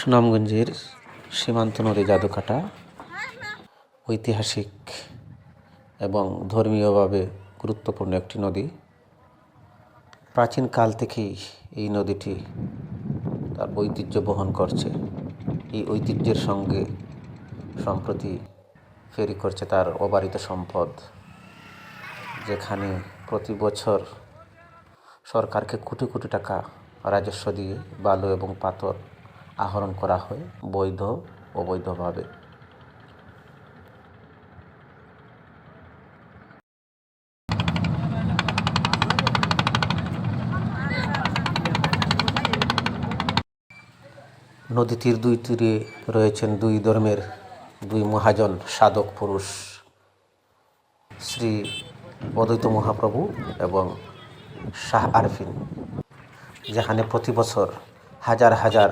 সুনামগঞ্জের সীমান্ত নদী জাদুকাটা ঐতিহাসিক এবং ধর্মীয়ভাবে গুরুত্বপূর্ণ একটি নদী। প্রাচীনকাল থেকেই এই নদীটি তার ঐতিহ্য বহন করছে। এই ঐতিহ্যের সঙ্গে সম্প্রতি ফেরি করছে তার অবারিত সম্পদ, যেখানে প্রতি বছর সরকারকে কোটি কোটি টাকা রাজস্ব দিয়ে বালু এবং পাথর আহরণ করা হয় বৈধ, অবৈধভাবে। নদীটির দুই তীরে রয়েছেন দুই ধর্মের দুই মহাজন সাধক পুরুষ, শ্রী অদ্বৈত মহাপ্রভু এবং শাহ আরফিন, যেখানে প্রতি বছর হাজার হাজার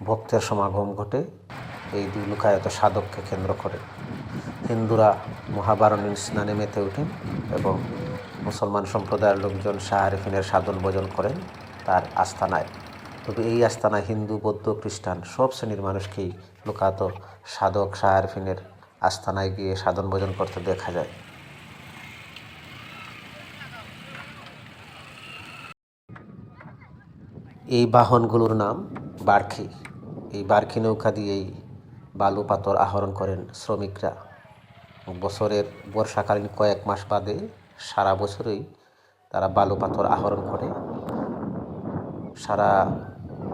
ভক্তের সমাগম ঘটে। এই দুই লোকায়ত সাধককে কেন্দ্র করে হিন্দুরা মহাবারণীর স্নানে মেতে ওঠেন এবং মুসলমান সম্প্রদায়ের লোকজন শাহ আরিফিনের সাধন ভোজন করেন তার আস্থানায় তবে এই আস্থানায় হিন্দু, বৌদ্ধ, খ্রিস্টান সব শ্রেণির মানুষকেই লোকাত সাধক শাহ আরিফিনের আস্থানায় গিয়ে সাধন ভোজন করতে দেখা যায়। এই বাহনগুলোর নাম বারখি। এই বারখি নৌকা দিয়েই বালু পাথর আহরণ করেন শ্রমিকরা। বছরের বর্ষাকালীন কয়েক মাস বাদে সারা বছরই তারা বালু পাথর আহরণ করে। সারা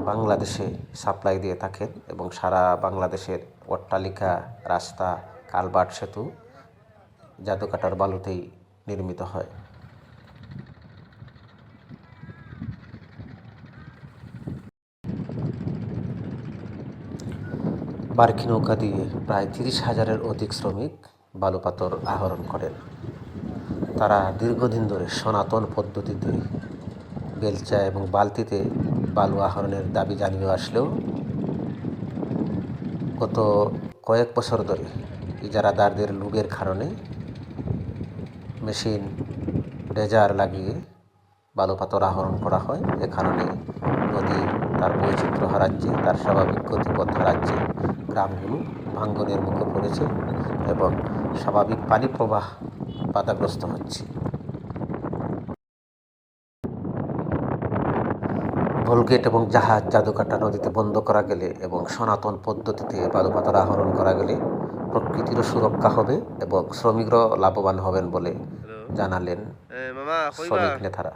বাংলাদেশে সাপ্লাই দিয়ে থাকেন এবং সারা বাংলাদেশের অট্টালিকা, রাস্তা কালবাট সেতু, জাদুকাটার বালুতেই নির্মিত হয়। বার্কি নৌকা দিয়ে প্রায় তিরিশ হাজারের অধিক শ্রমিক বালু পাথর আহরণ করেন। তারা দীর্ঘদিন ধরে সনাতন পদ্ধতিতে বেলচা এবং বালতিতে বালু আহরণের দাবি জানিয়ে আসলেও গত কয়েক বছর ধরে ইজারাদারদের লুগের কারণে মেশিন ডেজার লাগিয়ে বালু পাথর আহরণ করা হয়। এ কারণে নদী তার বৈচিত্র্য হারাচ্ছে তার স্বাভাবিক গতিপথ হারাচ্ছে গ্রামগুলো ভাঙ্গনের মুখে পড়েছে এবং স্বাভাবিক পানি প্রবাহ বাধাগ্রস্ত হচ্ছে। ভোলগেট এবং জাহাজ জাদুকাটা নদীতে বন্ধ করা গেলে এবং সনাতন পদ্ধতিতে বালু পাথর আহরণ করা গেলে প্রকৃতিরও সুরক্ষা হবে এবং শ্রমিকরাও লাভবান হবেন বলে জানালেন শ্রমিক নেতারা।